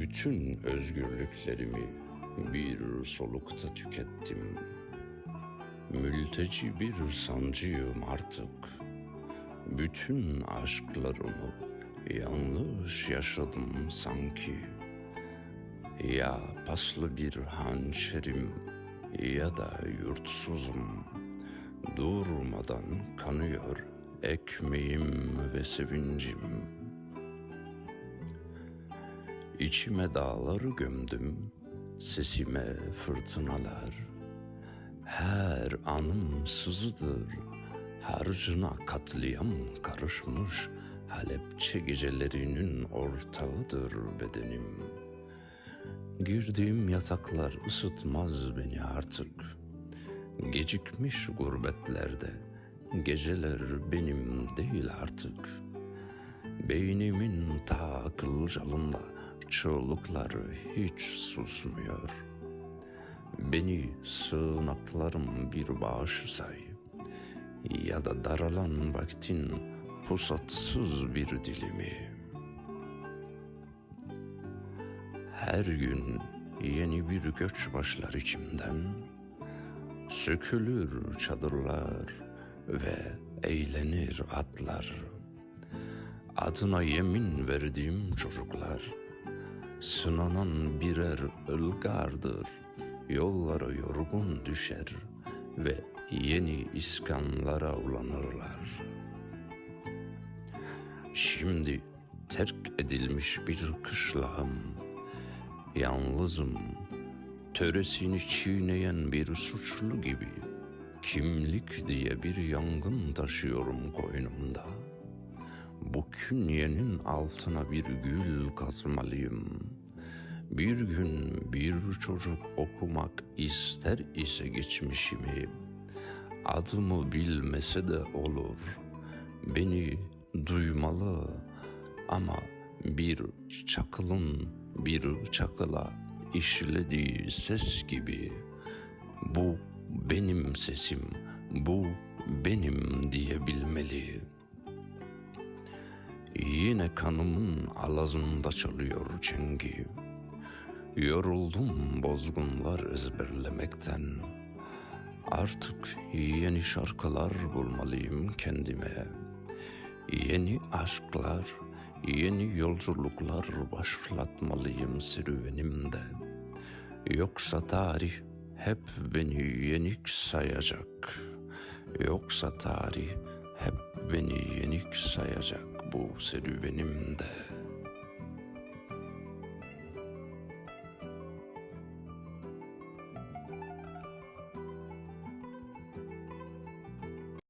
Bütün özgürlüklerimi bir solukta tükettim. Mülteci bir sancıyım artık. Bütün aşklarımı yanlış yaşadım sanki. Ya paslı bir hançerim ya da yurtsuzum. Durmadan kanıyor ekmeğim ve sevincim. İçime dağları gömdüm, sesime fırtınalar. Her anım sızıdır, harcına katliam karışmış Halepçe gecelerinin ortağıdır bedenim. Girdiğim yataklar ısıtmaz beni artık. Gecikmiş gurbetlerde geceler benim değil artık. Beynimin ta kılcalında çığlıklar hiç susmuyor. Beni sığınaklarım bir bağış say ya da daralan vaktin pusatsız bir dilimi. Her gün yeni bir göç başlar içimden. Sökülür çadırlar ve eğlenir atlar. Adına yemin verdiğim çocuklar sınanan birer ılgardır. Yollara yorgun düşer ve yeni iskanlara ulanırlar. Şimdi terk edilmiş bir kışlağım, yalnızım, töresini çiğneyen bir suçlu gibi kimlik diye bir yangın taşıyorum koynumda. Bu künyenin altına bir gül kazmalıyım. Bir gün bir çocuk okumak ister ise geçmişimi, adımı bilmese de olur. Beni duymalı ama bir çakılın bir çakıla işlediği ses gibi bu benim sesim, bu benim diyebilmeli. Yine kanımın alazında çalıyor çengi. Yoruldum bozgunlar ezberlemekten. Artık yeni şarkılar bulmalıyım kendime. Yeni aşklar, yeni yolculuklar başlatmalıyım serüvenimde. Yoksa tarih hep beni yenik sayacak. Yoksa tarih hep beni yenik sayacak bu serüvenimde.''